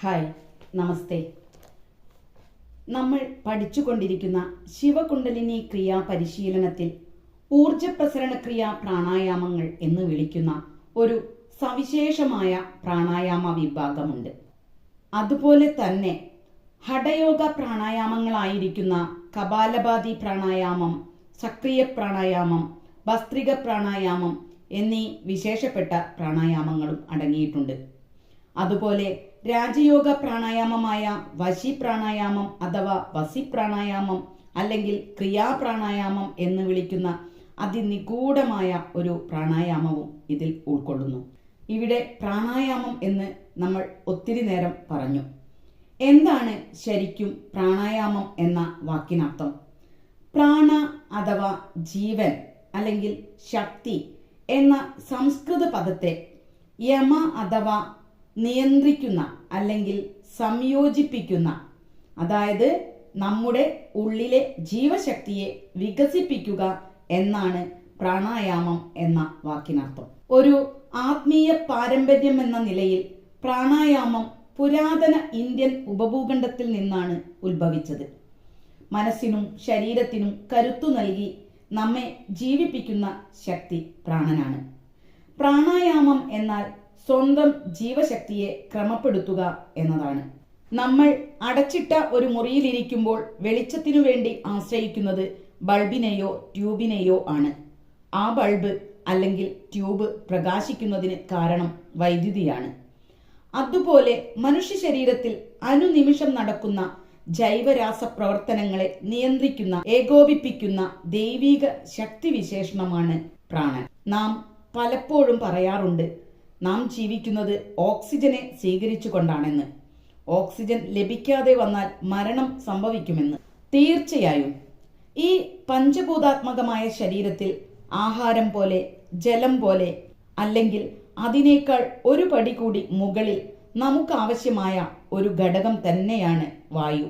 Hi നമസ്തേ. നമ്മൾ പഠിച്ചുകൊണ്ടിരിക്കുന്ന ശിവകുണ്ടലിനി ക്രിയാ പരിശീലനത്തിൽ ഊർജപ്രസരണ ക്രിയ പ്രാണായാമങ്ങൾ എന്ന് വിളിക്കുന്ന ഒരു സവിശേഷമായ പ്രാണായാമ വിഭാഗമുണ്ട്. അതുപോലെ തന്നെ ഹഠയോഗ പ്രാണായാമങ്ങളായിരിക്കുന്ന കപാലഭാതി പ്രാണായാമം സക്രിയ പ്രാണായാമം ഭസ്ത്രിക പ്രാണായാമം എന്നീ വിശേഷപ്പെട്ട പ്രാണായാമങ്ങളും അടങ്ങിയിട്ടുണ്ട്. അതുപോലെ രാജയോഗ പ്രാണായാമമായ വശി പ്രാണായാമം അഥവാ വസി പ്രാണായാമം അല്ലെങ്കിൽ ക്രിയാപ്രാണായാമം എന്ന് വിളിക്കുന്ന അതിനിഗൂഢമായ ഒരു പ്രാണായാമവും ഇതിൽ ഉൾക്കൊള്ളുന്നു. ഇവിടെ പ്രാണായാമം എന്ന് നമ്മൾ ഒത്തിരി നേരം പറഞ്ഞു. എന്താണ് ശരിക്കും പ്രാണായാമം എന്ന വാക്കിനർത്ഥം? പ്രാണ അഥവാ ജീവൻ അല്ലെങ്കിൽ ശക്തി എന്ന സംസ്കൃത പദത്തെ യമ അഥവാ നിയന്ത്രിക്കുന്ന അല്ലെങ്കിൽ സംയോജിപ്പിക്കുന്ന അതായത് നമ്മുടെ ഉള്ളിലെ ജീവശക്തിയെ വികസിപ്പിക്കുക എന്നാണ് പ്രാണായാമം എന്ന വാക്കിനർത്ഥം. ഒരു ആത്മീയ പാരമ്പര്യം എന്ന നിലയിൽ പ്രാണായാമം പുരാതന ഇന്ത്യൻ ഉപഭൂഖണ്ഡത്തിൽ നിന്നാണ് ഉത്ഭവിച്ചത്. മനസ്സിനും ശരീരത്തിനും കരുത്തു നൽകി നമ്മെ ജീവിപ്പിക്കുന്ന ശക്തി പ്രാണനാണ്. പ്രാണായാമം എന്നാൽ സ്വന്തം ജീവശക്തിയെ ക്രമപ്പെടുത്തുക എന്നതാണ്. നമ്മൾ അടച്ചിട്ട ഒരു മുറിയിലിരിക്കുമ്പോൾ വെളിച്ചത്തിനു വേണ്ടി ആശ്രയിക്കുന്നത് ബൾബിനെയോ ട്യൂബിനെയോ ആണ്. ആ ബൾബ് അല്ലെങ്കിൽ ട്യൂബ് പ്രകാശിക്കുന്നതിന് കാരണം വൈദ്യുതിയാണ്. അതുപോലെ മനുഷ്യ ശരീരത്തിൽ അനുനിമിഷം നടക്കുന്ന ജൈവരാസ പ്രവർത്തനങ്ങളെ നിയന്ത്രിക്കുന്ന ഏകോപിപ്പിക്കുന്ന ദൈവിക ശക്തി വിശേഷണമാണ് പ്രാണൻ. നാം പലപ്പോഴും പറയാറുണ്ട് നാം ജീവിക്കുന്നത് ഓക്സിജനെ സ്വീകരിച്ചുകൊണ്ടാണെന്ന്. ഓക്സിജൻ ലഭിക്കാതെ വന്നാൽ മരണം സംഭവിക്കുമെന്ന്. തീർച്ചയായും. ഈ പഞ്ചഭൂതാത്മകമായ ശരീരത്തിൽ ആഹാരം പോലെ ജലം പോലെ അല്ലെങ്കിൽ അതിനേക്കാൾ ഒരു പടി കൂടി മുകളിൽ നമുക്ക് ആവശ്യമായ ഒരു ഘടകം തന്നെയാണ് വായു.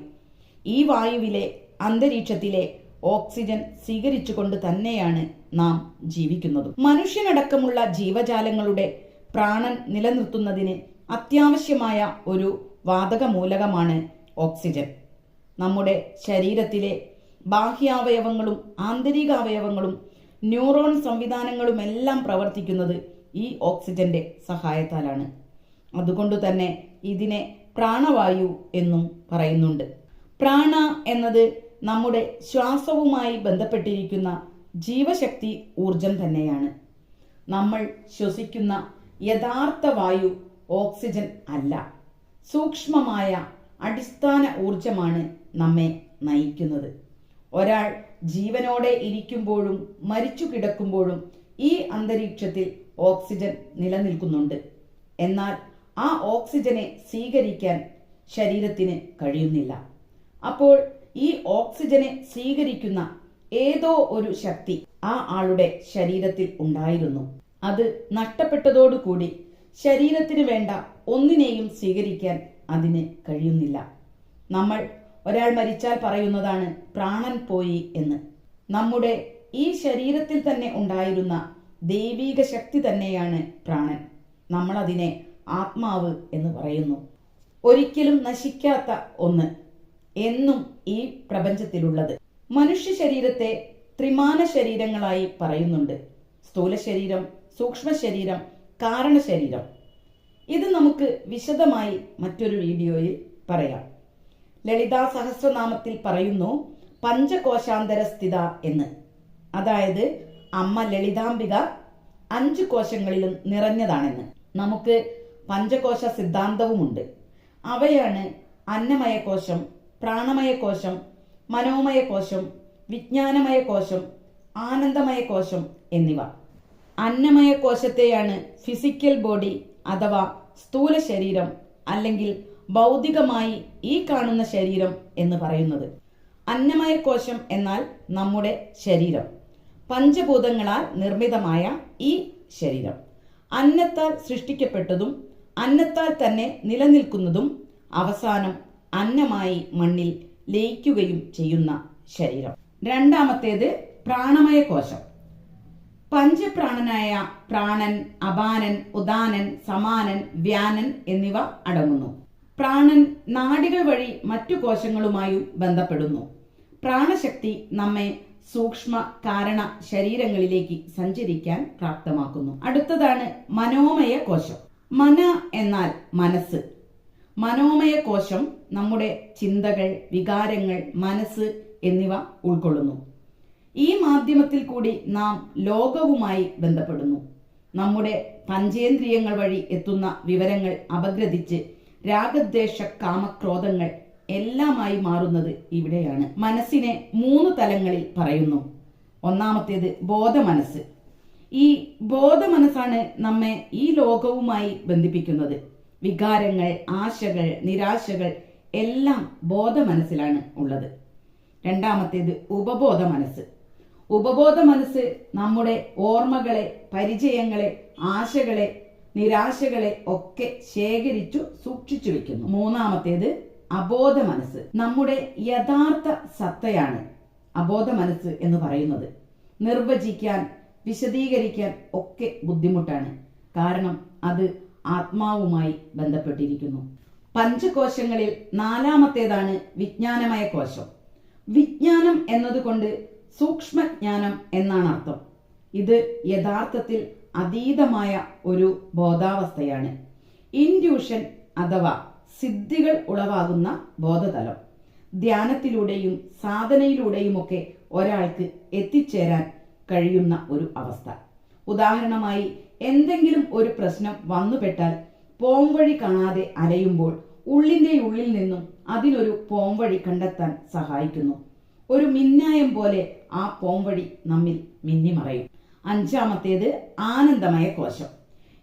ഈ വായുവിലെ അന്തരീക്ഷത്തിലെ ഓക്സിജൻ സ്വീകരിച്ചുകൊണ്ട് തന്നെയാണ് നാം ജീവിക്കുന്നത്. മനുഷ്യനടക്കമുള്ള ജീവജാലങ്ങളുടെ പ്രാണൻ നിലനിർത്തുന്നതിന് അത്യാവശ്യമായ ഒരു വാതകമൂലകമാണ് ഓക്സിജൻ. നമ്മുടെ ശരീരത്തിലെ ബാഹ്യാവയവങ്ങളും ആന്തരികാവയവങ്ങളും ന്യൂറോൺ സംവിധാനങ്ങളുമെല്ലാം പ്രവർത്തിക്കുന്നത് ഈ ഓക്സിജന്റെ സഹായത്താലാണ്. അതുകൊണ്ട് തന്നെ ഇതിനെ പ്രാണവായു എന്നും പറയുന്നുണ്ട്. പ്രാണ എന്നത് നമ്മുടെ ശ്വാസവുമായി ബന്ധപ്പെട്ടിരിക്കുന്ന ജീവശക്തി ഊർജം തന്നെയാണ്. നമ്മൾ ശ്വസിക്കുന്ന യഥാർത്ഥ വായു ഓക്സിജൻ അല്ല. സൂക്ഷ്മമായ അടിസ്ഥാന ഊർജമാണ് നമ്മെ നയിക്കുന്നത്. ഒരാൾ ജീവനോടെ ഇരിക്കുമ്പോഴും മരിച്ചു കിടക്കുമ്പോഴും ഈ അന്തരീക്ഷത്തിൽ ഓക്സിജൻ നിലനിൽക്കുന്നുണ്ട്. എന്നാൽ ആ ഓക്സിജനെ സ്വീകരിക്കാൻ ശരീരത്തിന് കഴിയുന്നില്ല. അപ്പോൾ ഈ ഓക്സിജനെ സ്വീകരിക്കുന്ന ഏതോ ഒരു ശക്തി ആ ആളുടെ ശരീരത്തിൽ ഉണ്ടായിരുന്നു. അത് നഷ്ടപ്പെട്ടതോടുകൂടി ശരീരത്തിന് വേണ്ട ഒന്നിനെയും സ്വീകരിക്കാൻ അതിന് കഴിയുന്നില്ല. നമ്മൾ ഒരാൾ മരിച്ചാൽ പറയുന്നതാണ് പ്രാണൻ പോയി എന്ന്. നമ്മുടെ ഈ ശരീരത്തിൽ തന്നെ ഉണ്ടായിരുന്ന ദൈവീക ശക്തി തന്നെയാണ് പ്രാണൻ. നമ്മൾ അതിനെ ആത്മാവ് എന്ന് പറയുന്നു. ഒരിക്കലും നശിക്കാത്ത ഒന്ന് എന്നും ഈ പ്രപഞ്ചത്തിലുള്ളത്. മനുഷ്യ ശരീരത്തെ ത്രിമാന ശരീരങ്ങളായി പറയുന്നുണ്ട്. സ്ഥൂല ശരീരം സൂക്ഷ്മ ശരീരം കാരണ ശരീരം ഇത് നമുക്ക് വിശദമായി മറ്റൊരു വീഡിയോയിൽ പറയാം. ലളിതാ സഹസ്രനാമത്തിൽ പറയുന്നു പഞ്ചകോശാന്തര സ്ഥിത എന്ന്. അതായത് അമ്മ ലളിതാംബിക അഞ്ച് കോശങ്ങളിലും നിറഞ്ഞതാണെന്ന്. നമുക്ക് പഞ്ചകോശ സിദ്ധാന്തവുമുണ്ട്. അവയാണ് അന്നമയ കോശം പ്രാണമയ കോശം മനോമയ കോശം വിജ്ഞാനമയ കോശം ആനന്ദമയ കോശം എന്നിവ. അന്നമയ കോശത്തെയാണ് ഫിസിക്കൽ ബോഡി അഥവാ സ്ഥൂല ശരീരം അല്ലെങ്കിൽ ഭൗതികമായി ഈ കാണുന്ന ശരീരം എന്ന് പറയുന്നത്. അന്നമയ കോശം എന്നാൽ നമ്മുടെ ശരീരം. പഞ്ചഭൂതങ്ങളാൽ നിർമ്മിതമായ ഈ ശരീരം. അന്നത്താൽ സൃഷ്ടിക്കപ്പെട്ടതും അന്നത്താൽ തന്നെ നിലനിൽക്കുന്നതും അവസാനം അന്നമായി മണ്ണിൽ ലയിക്കുകയും ചെയ്യുന്ന ശരീരം. രണ്ടാമത്തേത് പ്രാണമയ കോശം പഞ്ചപ്രാണനായ പ്രാണൻ അപാനൻ ഉദാനൻ സമാനൻ വ്യാനൻ എന്നിവ അടങ്ങുന്നു. പ്രാണൻ നാടികൾ വഴി മറ്റു കോശങ്ങളുമായും ബന്ധപ്പെടുന്നു. പ്രാണശക്തി നമ്മെ സൂക്ഷ്മ കാരണ ശരീരങ്ങളിലേക്ക് സഞ്ചരിക്കാൻ പ്രാപ്തമാക്കുന്നു. അടുത്തതാണ് മനോമയ കോശം. മന എന്നാൽ മനസ്സ്. മനോമയ കോശം നമ്മുടെ ചിന്തകൾ വികാരങ്ങൾ മനസ്സ് എന്നിവ ഉൾക്കൊള്ളുന്നു. ഈ മാധ്യമത്തിൽ കൂടി നാം ലോകവുമായി ബന്ധപ്പെടുന്നു. നമ്മുടെ പഞ്ചേന്ദ്രിയങ്ങൾ വഴി എത്തുന്ന വിവരങ്ങൾ അപഗ്രഥിച്ച് രാഗദ്വേഷ കാമക്രോധങ്ങൾ എല്ലാമായി മാറുന്നത് ഇവിടെയാണ്. മനസ്സിനെ മൂന്ന് തലങ്ങളിൽ പറയുന്നു. ഒന്നാമത്തേത് ബോധമനസ്സ്. ഈ ബോധമനസ്സാണ് നമ്മെ ഈ ലോകവുമായി ബന്ധിപ്പിക്കുന്നത്. വികാരങ്ങൾ ആശകൾ നിരാശകൾ എല്ലാം ബോധമനസ്സിലാണ് ഉള്ളത്. രണ്ടാമത്തേത് ഉപബോധ മനസ്സ് ഉപബോധ മനസ്സ് നമ്മുടെ ഓർമ്മകളെ പരിചയങ്ങളെ ആശകളെ നിരാശകളെ ഒക്കെ ശേഖരിച്ചു സൂക്ഷിച്ചു വെക്കുന്നു. മൂന്നാമത്തേത് അബോധ മനസ്സ്. നമ്മുടെ യഥാർത്ഥ സത്തയാണ് അബോധ മനസ്സ് എന്ന് പറയുന്നത്. നിർവചിക്കാൻ വിശദീകരിക്കാൻ ഒക്കെ ബുദ്ധിമുട്ടാണ്. കാരണം അത് ആത്മാവുമായി ബന്ധപ്പെട്ടിരിക്കുന്നു. പഞ്ചകോശങ്ങളിൽ നാലാമത്തേതാണ് വിജ്ഞാനമയ കോശം. വിജ്ഞാനം എന്നതുകൊണ്ട് സൂക്ഷ്മജ്ഞാനം എന്നാണ് അർത്ഥം. ഇത് യഥാർത്ഥത്തിൽ അതീതമായ ഒരു ബോധാവസ്ഥയാണ്. ഇൻഡ്യൂഷൻ അഥവാ സിദ്ധികൾ ഉളവാകുന്ന ബോധതലം. ധ്യാനത്തിലൂടെയും സാധനയിലൂടെയുമൊക്കെ ഒരാൾക്ക് എത്തിച്ചേരാൻ കഴിയുന്ന ഒരു അവസ്ഥ. ഉദാഹരണമായി എന്തെങ്കിലും ഒരു പ്രശ്നം വന്നുപെട്ടാൽ പോംവഴി കാണാതെ അലയുമ്പോൾ ഉള്ളിന്റെ ഉള്ളിൽ നിന്നും അതിനൊരു പോംവഴി കണ്ടെത്താൻ സഹായിക്കുന്നു. ഒരു മിന്നായം പോലെ ആ പോംവഴി നമ്മിൽ മിന്നിമറയും. അഞ്ചാമത്തേത് ആനന്ദമയ കോശം.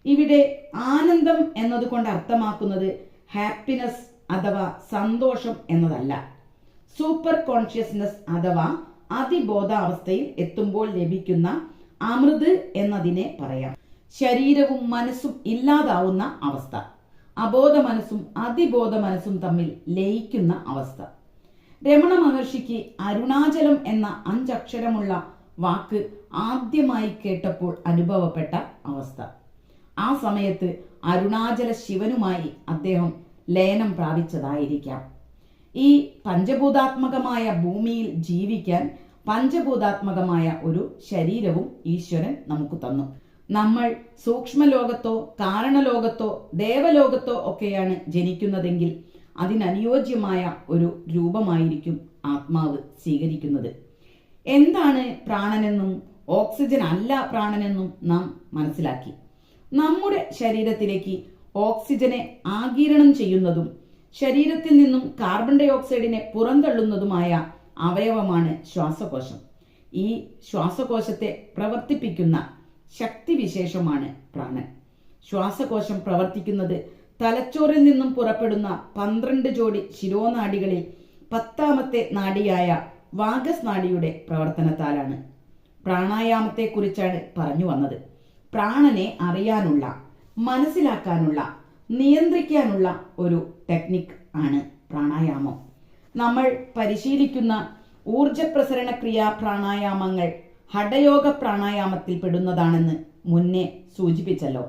ഇവിടെ ആനന്ദം എന്നതുകൊണ്ട് അർത്ഥമാക്കുന്നത് ഹാപ്പിനെസ് അഥവാ സന്തോഷം എന്നതല്ല. സൂപ്പർ കോൺഷ്യസ്നെസ് അഥവാ അതിബോധാവസ്ഥയിൽ എത്തുമ്പോൾ ലഭിക്കുന്ന അമൃത് എന്നതിനെ പറയാം. ശരീരവും മനസ്സും ഇല്ലാതാവുന്ന അവസ്ഥ. അബോധ മനസ്സും അതിബോധ മനസ്സും തമ്മിൽ ലയിക്കുന്ന അവസ്ഥ. രമണ മഹർഷിക്ക് അരുണാചലം എന്ന അഞ്ചക്ഷരമുള്ള വാക്ക് ആദ്യമായി കേട്ടപ്പോൾ അനുഭവപ്പെട്ട അവസ്ഥ. ആ സമയത്ത് അരുണാചല ശിവനുമായി അദ്ദേഹം ലയനം പ്രാപിച്ചതായിരിക്കാം. ഈ പഞ്ചഭൂതാത്മകമായ ഭൂമിയിൽ ജീവിക്കാൻ പഞ്ചഭൂതാത്മകമായ ഒരു ശരീരവും ഈശ്വരൻ നമുക്ക് തന്നു. നമ്മൾ സൂക്ഷ്മലോകത്തോ കാരണലോകത്തോ ദേവലോകത്തോ ഒക്കെയാണ് ജനിക്കുന്നതെങ്കിൽ അതിനനുയോജ്യമായ ഒരു രൂപമായിരിക്കും ആത്മാവ് സ്വീകരിക്കുന്നത്. എന്താണ് പ്രാണനെന്നും ഓക്സിജൻ അല്ല പ്രാണനെന്നും നാം മനസ്സിലാക്കി. നമ്മുടെ ശരീരത്തിലേക്ക് ഓക്സിജനെ ആകിരണം ചെയ്യുന്നതും ശരീരത്തിൽ നിന്നും കാർബൺ ഡൈ ഓക്സൈഡിനെ പുറന്തള്ളുന്നതുമായ അവയവമാണ് ശ്വാസകോശം. ഈ ശ്വാസകോശത്തെ പ്രവർത്തിപ്പിക്കുന്ന ശക്തിവിശേഷമാണ് പ്രാണൻ. ശ്വാസകോശം പ്രവർത്തിക്കുന്നത് തലച്ചോറിൽ നിന്നും പുറപ്പെടുന്ന പന്ത്രണ്ട് ജോഡി ശിരോനാടികളിൽ പത്താമത്തെ നാടിയായ വാഗസ് നാടിയുടെ പ്രവർത്തനത്താലാണ്. പ്രാണായാമത്തെക്കുറിച്ചാണ് പറഞ്ഞു വന്നത്. പ്രാണനെ അറിയാനുള്ള മനസ്സിലാക്കാനുള്ള നിയന്ത്രിക്കാനുള്ള ഒരു ടെക്നിക് ആണ് പ്രാണായാമം. നമ്മൾ പരിശീലിക്കുന്ന ഊർജ പ്രസരണ ക്രിയാ പ്രാണായാമങ്ങൾ ഹഠയോഗ പ്രാണായാമത്തിൽ പെടുന്നതാണെന്ന് മുന്നേ സൂചിപ്പിച്ചല്ലോ.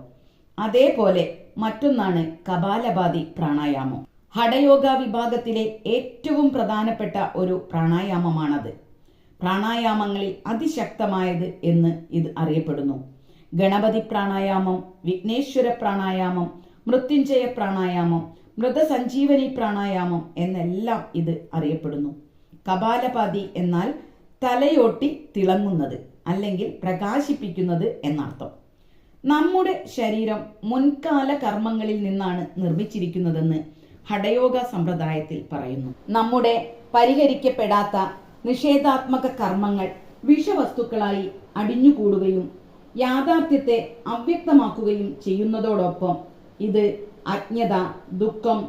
അതേപോലെ മറ്റൊന്നാണ് കപാലഭാതി പ്രാണായാമം. ഹഠയോഗ വിഭാഗത്തിലെ ഏറ്റവും പ്രധാനപ്പെട്ട ഒരു പ്രാണായാമമാണത്. പ്രാണായാമങ്ങളിൽ അതിശക്തമായത് എന്ന് ഇത് അറിയപ്പെടുന്നു. ഗണപതി പ്രാണായാമം വിഘ്നേശ്വര പ്രാണായാമം മൃത്യുഞ്ജയ പ്രാണായാമം മൃതസഞ്ജീവനി പ്രാണായാമം എന്നെല്ലാം ഇത് അറിയപ്പെടുന്നു. കപാലപാതി എന്നാൽ തലയോട്ടി തിളങ്ങുന്നത് അല്ലെങ്കിൽ പ്രകാശിപ്പിക്കുന്നത് എന്നർത്ഥം. നമ്മുടെ ശരീരം മുൻകാല കർമ്മങ്ങളിൽ നിന്നാണ് നിർമ്മിച്ചിരിക്കുന്നതെന്ന് ഹഠയോഗ സമ്പ്രദായത്തിൽ പറയുന്നു. നമ്മുടെ പരിഹരിക്കപ്പെടാത്ത നിഷേധാത്മക കർമ്മങ്ങൾ വിഷവസ്തുക്കളായി അടിഞ്ഞുകൂടുകയും യാഥാർത്ഥ്യത്തെ അവ്യക്തമാക്കുകയും ചെയ്യുന്നതോടൊപ്പം ഇത് അജ്ഞത ദുഃഖം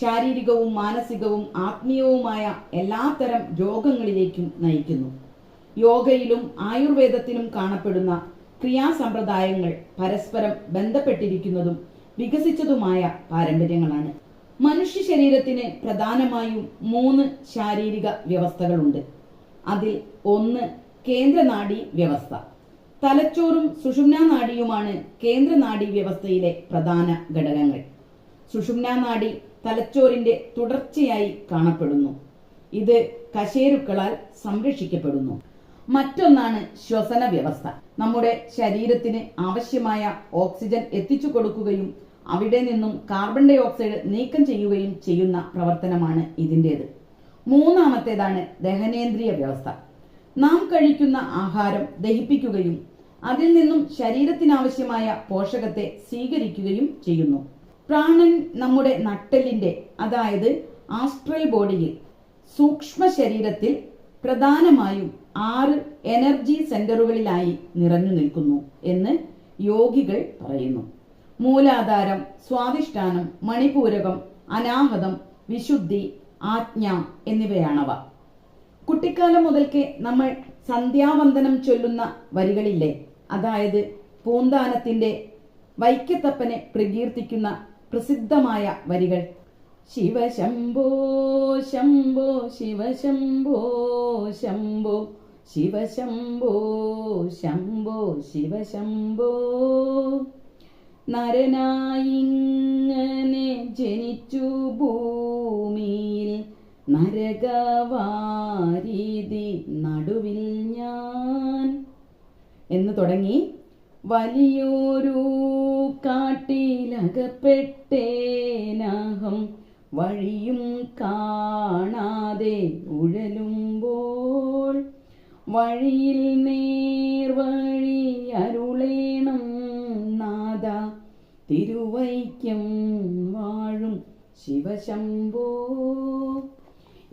ശാരീരികവും മാനസികവും ആത്മീയവുമായ എല്ലാത്തരം രോഗങ്ങളിലേക്കും നയിക്കുന്നു. യോഗയിലും ആയുർവേദത്തിലും കാണപ്പെടുന്ന ക്രിയാസമ്പ്രദായങ്ങൾ പരസ്പരം ബന്ധപ്പെട്ടിരിക്കുന്നതും വികസിച്ചതുമായ പാരമ്പര്യങ്ങളാണ്. മനുഷ്യ ശരീരത്തിന് പ്രധാനമായും മൂന്ന് ശാരീരിക വ്യവസ്ഥകളുണ്ട്. അതിൽ ഒന്ന് കേന്ദ്രനാഡി വ്യവസ്ഥ. തലച്ചോറും സുഷുമ്നാ നാഡിയുമാണ് കേന്ദ്രനാഡി വ്യവസ്ഥയിലെ പ്രധാന ഘടകങ്ങൾ. സുഷുമ്നാ നാഡി തലച്ചോറിന്റെ തുടർച്ചയായി കാണപ്പെടുന്നു. ഇത് കശേരുക്കളാൽ സംരക്ഷിക്കപ്പെടുന്നു. മറ്റൊന്നാണ് ശ്വസന വ്യവസ്ഥ. നമ്മുടെ ശരീരത്തിന് ആവശ്യമായ ഓക്സിജൻ എത്തിച്ചു കൊടുക്കുകയും അവിടെ നിന്നും കാർബൺ ഡൈ ഓക്സൈഡ് നീക്കം ചെയ്യുകയും ചെയ്യുന്ന പ്രവർത്തനമാണ് ഇതിന്റെത്. മൂന്നാമത്തേതാണ് ദഹനേന്ദ്രിയ വ്യവസ്ഥ. നാം കഴിക്കുന്ന ആഹാരം ദഹിപ്പിക്കുകയും അതിൽ നിന്നും ശരീരത്തിനാവശ്യമായ പോഷകത്തെ സ്വീകരിക്കുകയും ചെയ്യുന്നു. പ്രാണൻ നമ്മുടെ നട്ടലിന്റെ അതായത് ആസ്ട്രൽ ബോഡിയിൽ സൂക്ഷ്മ ശരീരത്തിൽ പ്രധാനമായും ആറ് എനർജി സെന്ററുകളിലായി നിറഞ്ഞു നിൽക്കുന്നു എന്ന് യോഗികൾ പറയുന്നു. മൂലാധാരം സ്വാധിഷ്ഠാനം മണിപൂരകം അനാഹതം വിശുദ്ധി ആജ്ഞ എന്നിവയാണവ. കുട്ടിക്കാലം മുതൽക്കേ നമ്മൾ സന്ധ്യാവന്ദനം ചൊല്ലുന്ന വരികളില്ലേ? അതായത് പൂന്താനത്തിന്റെ വൈക്കത്തപ്പനെ പ്രകീർത്തിക്കുന്ന പ്രസിദ്ധമായ വരികൾ. ശിവശംഭോ ശംഭോ ശിവശംഭോ ശംഭോ. ശിവശംഭോ ശംഭോ ശിവശംഭോ. നരനായിങ്ങനെ ജനിച്ചു ഭൂമിയിൽ നരകവാരീതി നടുവിൽ ഞാൻ. എന്ന് തുടങ്ങി. വലിയൊരു കാട്ടിലകപ്പെട്ടേനാഹം വഴിയും കാണാതെ ഉഴലുമ്പോൾ വഴിയിൽ നേർവഴി അരുളേണം നാദ. തിരുവൈക്കം വാഴും ശിവശംഭോ.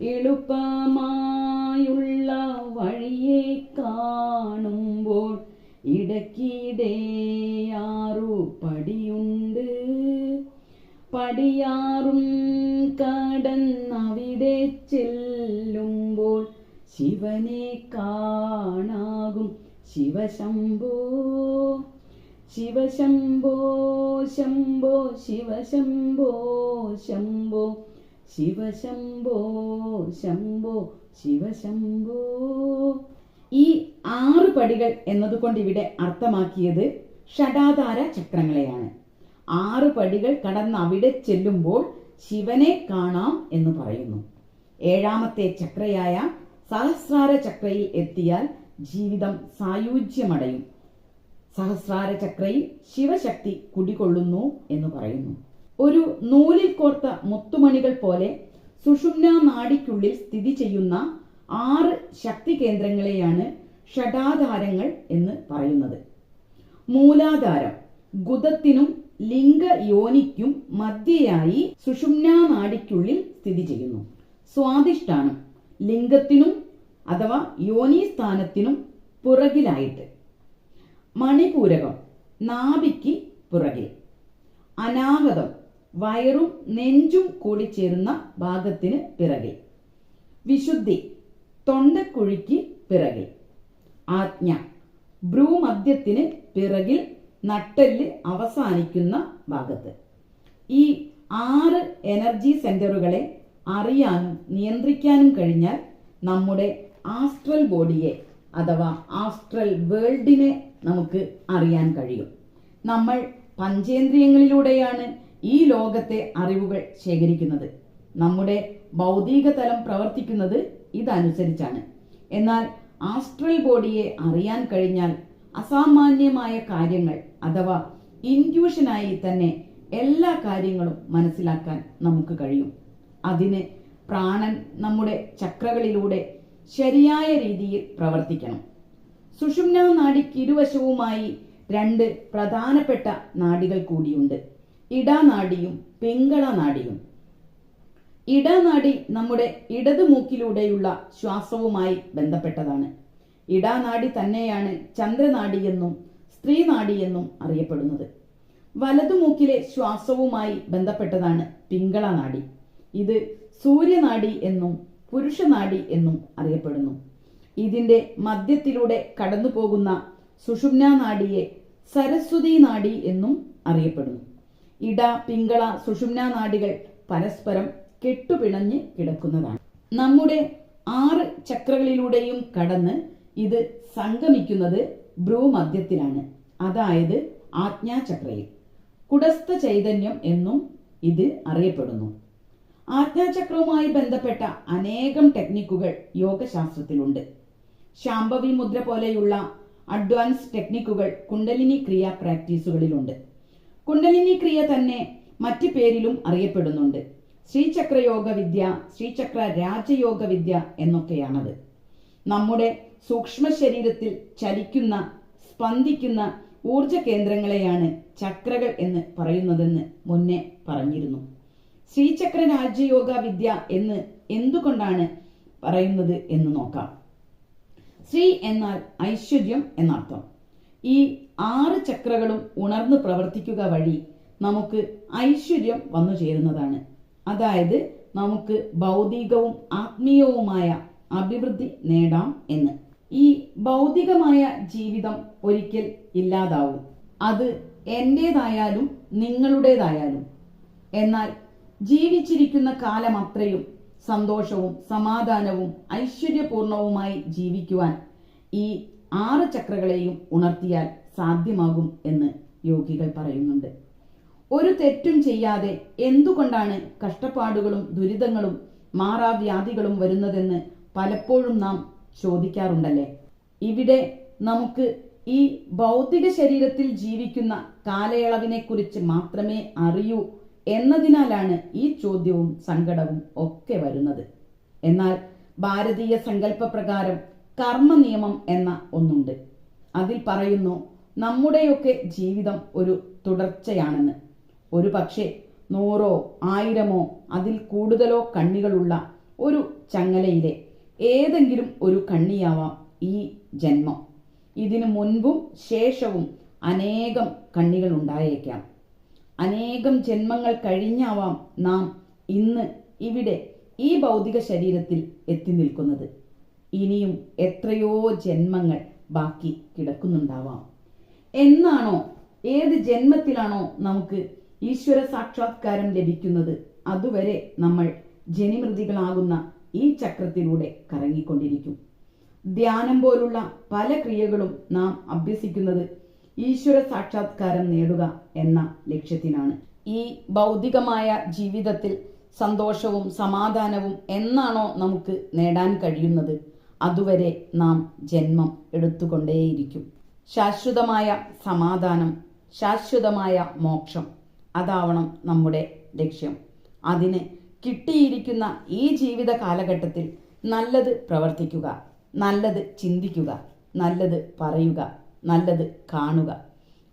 എളുപ്പമായുള്ള വഴിയെ കാണുമ്പോൾ ഇടയ്ക്കിടെയാറു പടിയുണ്ട്. പടിയാറും കടന്നവിടെ ചെല്ലുമ്പോൾ ശിവനെ കാണാകും ശിവശംഭോ. ശിവശംഭോ ശംഭോ ശിവശംഭോ ശംഭോ. ശിവശംഭോ ശംഭോ ശിവശംഭോ. ഈ ആറ് പടികൾ എന്നതുകൊണ്ട് ഇവിടെ അർത്ഥമാക്കിയത് ഷടാധാര ചക്രങ്ങളെയാണ്. ആറ് പടികൾ കടന്ന് അവിടെ ചെല്ലുമ്പോൾ ശിവനെ കാണാം എന്ന് പറയുന്നു. ഏഴാമത്തെ ചക്രയായ സഹസ്രാര ചക്രയിൽ എത്തിയാൽ ജീവിതം സായുജ്യമടയും. സഹസ്രാര ചക്രയിൽ ശിവശക്തി കുടികൊള്ളുന്നു എന്ന് പറയുന്നു. ഒരു നൂലിൽ കോർത്ത മുത്തുമണികൾ പോലെ സുഷുമ്ന നാടിക്കുള്ളിൽ സ്ഥിതി ചെയ്യുന്ന ആറ് ശക്തി കേന്ദ്രങ്ങളെയാണ് ഷഡാധാരങ്ങൾ എന്ന് പറയുന്നത്. മൂലാധാരം ഗുദത്തിനും ലിംഗ യോനിക്കും മധ്യയായി സുഷുമ്ന നാഡിക്കുള്ളിൽ സ്ഥിതി ചെയ്യുന്നു. സ്വാധിഷ്ഠാനം ലിംഗത്തിനും അഥവാ യോനി സ്ഥാനത്തിനും പുറകിലായിട്ട്. മണിപൂരകം നാഭിക്ക് പുറകിൽ. അനാഹതം വയറും നെഞ്ചും കൂടി ചേരുന്ന ഭാഗത്തിന് പിറകിൽ. വിശുദ്ധി തൊണ്ടക്കുഴിക്ക് പിറകിൽ. ആജ്ഞ ഭ്രൂമദ്യത്തിന് പിറകിൽ നട്ടെല്ല് അവസാനിക്കുന്ന ഭാഗത്ത്. ഈ ആറ് എനർജി സെന്ററുകളെ അറിയാനും നിയന്ത്രിക്കാനും കഴിഞ്ഞാൽ നമ്മുടെ ആസ്ട്രൽ ബോഡിയെ അഥവാ ആസ്ട്രൽ വേൾഡിനെ നമുക്ക് അറിയാൻ കഴിയും. നമ്മൾ പഞ്ചേന്ദ്രിയങ്ങളിലൂടെയാണ് ഈ ലോകത്തെ അറിവുകൾ ശേഖരിക്കുന്നത്. നമ്മുടെ ഭൗതിക തലം പ്രവർത്തിക്കുന്നത് ഇതനുസരിച്ചാണ്. എന്നാൽ ആസ്ട്രൽ ബോഡിയെ അറിയാൻ കഴിഞ്ഞാൽ അസാമാന്യമായ കാര്യങ്ങൾ അഥവാ ഇൻഡ്യൂഷനായി തന്നെ എല്ലാ കാര്യങ്ങളും മനസ്സിലാക്കാൻ നമുക്ക് കഴിയും. അതിന് പ്രാണൻ നമ്മുടെ ചക്രകളിലൂടെ ശരിയായ രീതിയിൽ പ്രവർത്തിക്കണം. സുഷുമ്ന നാഡിക്ക് ഇരുവശവുമായി രണ്ട് പ്രധാനപ്പെട്ട നാഡികൾ കൂടിയുണ്ട്. ഇടാനാടിയും പിങ്കള നാടിയും. ഇടാനാടി നമ്മുടെ ഇടത് മൂക്കിലൂടെയുള്ള ശ്വാസവുമായി ബന്ധപ്പെട്ടതാണ്. ഇടാനാടി തന്നെയാണ് ചന്ദ്രനാടിയെന്നും സ്ത്രീനാടിയെന്നും അറിയപ്പെടുന്നത്. വലതുമൂക്കിലെ ശ്വാസവുമായി ബന്ധപ്പെട്ടതാണ് പിങ്കള നാടി. ഇത് സൂര്യനാടി എന്നും പുരുഷനാഡി എന്നും അറിയപ്പെടുന്നു. ഇതിന്റെ മധ്യത്തിലൂടെ കടന്നു പോകുന്ന സുഷുമ്ന സരസ്വതി നാഡി എന്നും അറിയപ്പെടുന്നു. ഇട പിങ്കള സുഷുമ്ന പരസ്പരം കെട്ടുപിണഞ്ഞ് കിടക്കുന്നതാണ്. നമ്മുടെ ആറ് ചക്രകളിലൂടെയും കടന്ന് ഇത് സംഗമിക്കുന്നത് ഭ്രൂമധ്യത്തിലാണ്. അതായത് ആജ്ഞാചക്രയിൽ. കുടസ്ഥ ചൈതന്യം എന്നും ഇത് അറിയപ്പെടുന്നു. ആജ്ഞാചക്രവുമായി ബന്ധപ്പെട്ട അനേകം ടെക്നിക്കുകൾ യോഗശാസ്ത്രത്തിലുണ്ട്. ശാംഭവി മുദ്ര പോലെയുള്ള അഡ്വാൻസ് ടെക്നിക്കുകൾ കുണ്ടലിനി ക്രിയ പ്രാക്ടീസുകളിലുണ്ട്. കുണ്ടലിനി ക്രിയ തന്നെ മറ്റു പേരിലും അറിയപ്പെടുന്നുണ്ട്. ശ്രീചക്രയോഗ വിദ്യ ശ്രീചക്ര രാജയോഗ വിദ്യ എന്നൊക്കെയാണത്. നമ്മുടെ സൂക്ഷ്മ ശരീരത്തിൽ ചലിക്കുന്ന സ്പന്ദിക്കുന്ന ഊർജ കേന്ദ്രങ്ങളെയാണ് ചക്രകൾ എന്ന് പറയുന്നതെന്ന് മുന്നേ പറഞ്ഞിരുന്നു. ശ്രീചക്ര രാജ്യയോഗ വിദ്യ എന്ന് എന്തുകൊണ്ടാണ് പറയുന്നത് എന്ന് നോക്കാം. ശ്രീ എന്നാൽ ഐശ്വര്യം എന്നർത്ഥം. ഈ ആറ് ചക്രകളും ഉണർന്ന് പ്രവർത്തിക്കുക വഴി നമുക്ക് ഐശ്വര്യം വന്നു ചേരുന്നതാണ്. അതായത് നമുക്ക് ഭൗതികവും ആത്മീയവുമായ അഭിവൃദ്ധി നേടാം എന്ന്. ഈ ഭൗതികമായ ജീവിതം ഒരിക്കൽ ഇല്ലാതാവും. അത് എന്റേതായാലും നിങ്ങളുടേതായാലും. എന്നാൽ ജീവിച്ചിരിക്കുന്ന കാലം അത്രയും സന്തോഷവും സമാധാനവും ഐശ്വര്യപൂർണവുമായി ജീവിക്കുവാൻ ഈ ആറ് ചക്രകളെയും ഉണർത്തിയാൽ സാധ്യമാകും എന്ന് യോഗികൾ പറയുന്നുണ്ട്. ഒരു തെറ്റും ചെയ്യാതെ എന്തുകൊണ്ടാണ് കഷ്ടപ്പാടുകളും ദുരിതങ്ങളും മാറാവ്യാധികളും വരുന്നതെന്ന് പലപ്പോഴും നാം ചോദിക്കാറുണ്ടല്ലേ? ഇവിടെ നമുക്ക് ഈ ഭൗതിക ശരീരത്തിൽ ജീവിക്കുന്ന കാലയളവിനെ കുറിച്ച് മാത്രമേ അറിയൂ എന്നതിനാലാണ് ഈ ചോദ്യവും സങ്കടവും ഒക്കെ വരുന്നത്. എന്നാൽ ഭാരതീയ സങ്കല്പപ്രകാരം കർമ്മനിയമം എന്ന ഒന്നുണ്ട്. അതിൽ പറയുന്നു നമ്മുടെയൊക്കെ ജീവിതം ഒരു തുടർച്ചയാണെന്ന്. ഒരു പക്ഷേ നൂറോ ആയിരമോ അതിൽ കൂടുതലോ കണ്ണികളുള്ള ഒരു ചങ്ങലയിലെ ഏതെങ്കിലും ഒരു കണ്ണിയാവാം ഈ ജന്മം. ഇതിനു മുൻപും ശേഷവും അനേകം കണ്ണികൾ ഉണ്ടായേക്കാം. അനേകം ജന്മങ്ങൾ കഴിഞ്ഞാവാം നാം ഇന്ന് ഇവിടെ ഈ ഭൗതിക ശരീരത്തിൽ എത്തി നിൽക്കുന്നത്. ഇനിയും എത്രയോ ജന്മങ്ങൾ ബാക്കി കിടക്കുന്നുണ്ടാവാം. എന്നാണോ ഏത് ജന്മത്തിലാണോ നമുക്ക് ഈശ്വര സാക്ഷാത്കാരം ലഭിക്കുന്നത്? അതുവരെ നമ്മൾ ജനിമൃതികളാകുന്ന ഈ ചക്രത്തിലൂടെ കറങ്ങിക്കൊണ്ടിരിക്കും. ധ്യാനം പോലുള്ള പല ക്രിയകളും നാം അഭ്യസിക്കുന്നത് ഈശ്വര സാക്ഷാത്കാരം നേടുക എന്ന ലക്ഷ്യത്തിനാണ്. ഈ ഭൗതികമായ ജീവിതത്തിൽ സന്തോഷവും സമാധാനവും എന്നാണോ നമുക്ക് നേടാൻ കഴിയുന്നത്? അതുവരെ നാം ജന്മം എടുത്തുകൊണ്ടേയിരിക്കും. ശാശ്വതമായ സമാധാനം ശാശ്വതമായ മോക്ഷം അതാവണം നമ്മുടെ ലക്ഷ്യം. അതിന് കിട്ടിയിരിക്കുന്ന ഈ ജീവിത കാലഘട്ടത്തിൽ നല്ലത് പ്രവർത്തിക്കുക നല്ലത് ചിന്തിക്കുക നല്ലത് പറയുക നല്ലത് കാണുക.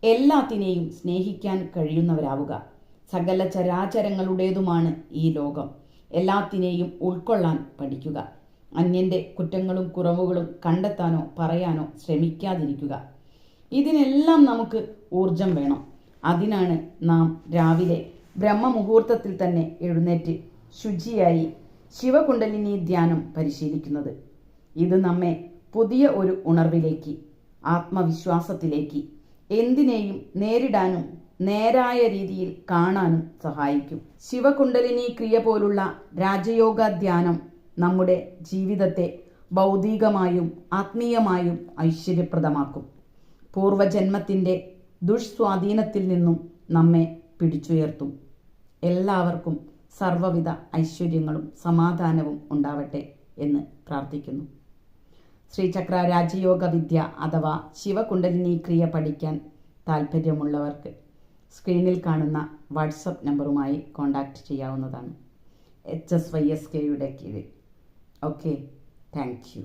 എല്ലാത്തിനെയും സ്നേഹിക്കാൻ കഴിയുന്നവരാവുക. സകല ചരാചരങ്ങളുടേതുമാണ് ഈ ലോകം. എല്ലാത്തിനെയും ഉൾക്കൊള്ളാൻ പഠിക്കുക. അന്യന്റെ കുറ്റങ്ങളും കുറവുകളും കണ്ടെത്താനോ പറയാനോ ശ്രമിക്കാതിരിക്കുക. ഇതിനെല്ലാം നമുക്ക് ഊർജം വേണം. അതിനാണ് നാം രാവിലെ ബ്രഹ്മമുഹൂർത്തത്തിൽ തന്നെ എഴുന്നേറ്റ് ശുചിയായി ശിവകുണ്ടലിനി ധ്യാനം പരിശീലിക്കുന്നത്. ഇത് നമ്മെ പുതിയ ഒരു ഉണർവിലേക്ക് ആത്മവിശ്വാസത്തിലേക്ക് എന്തിനേയും നേരിടാനും നേരായ രീതിയിൽ കാണാനും സഹായിക്കും. ശിവകുണ്ടലിനി ക്രിയ പോലുള്ള രാജയോഗ ധ്യാനം നമ്മുടെ ജീവിതത്തെ ഭൗതികമായും ആത്മീയമായും ഐശ്വര്യപ്രദമാക്കും. പൂർവജന്മത്തിന്റെ ദുഷ്സ്വാധീനത്തിൽ നിന്നും നമ്മെ പിടിച്ചുയർത്തും. എല്ലാവർക്കും സർവവിധ ഐശ്വര്യങ്ങളും സമാധാനവും ഉണ്ടാവട്ടെ എന്ന് പ്രാർത്ഥിക്കുന്നു. ശ്രീചക്ര രാജയോഗ വിദ്യ അഥവാ ശിവകുണ്ടലിനി ക്രിയ പഠിക്കാൻ താല്പര്യമുള്ളവർക്ക് സ്ക്രീനിൽ കാണുന്ന വാട്സപ്പ് നമ്പറുമായി കോൺടാക്റ്റ് ചെയ്യാവുന്നതാണ്. എച്ച് എസ് വൈ എസ് കെയുടെ കീഴിൽ. Okay thank you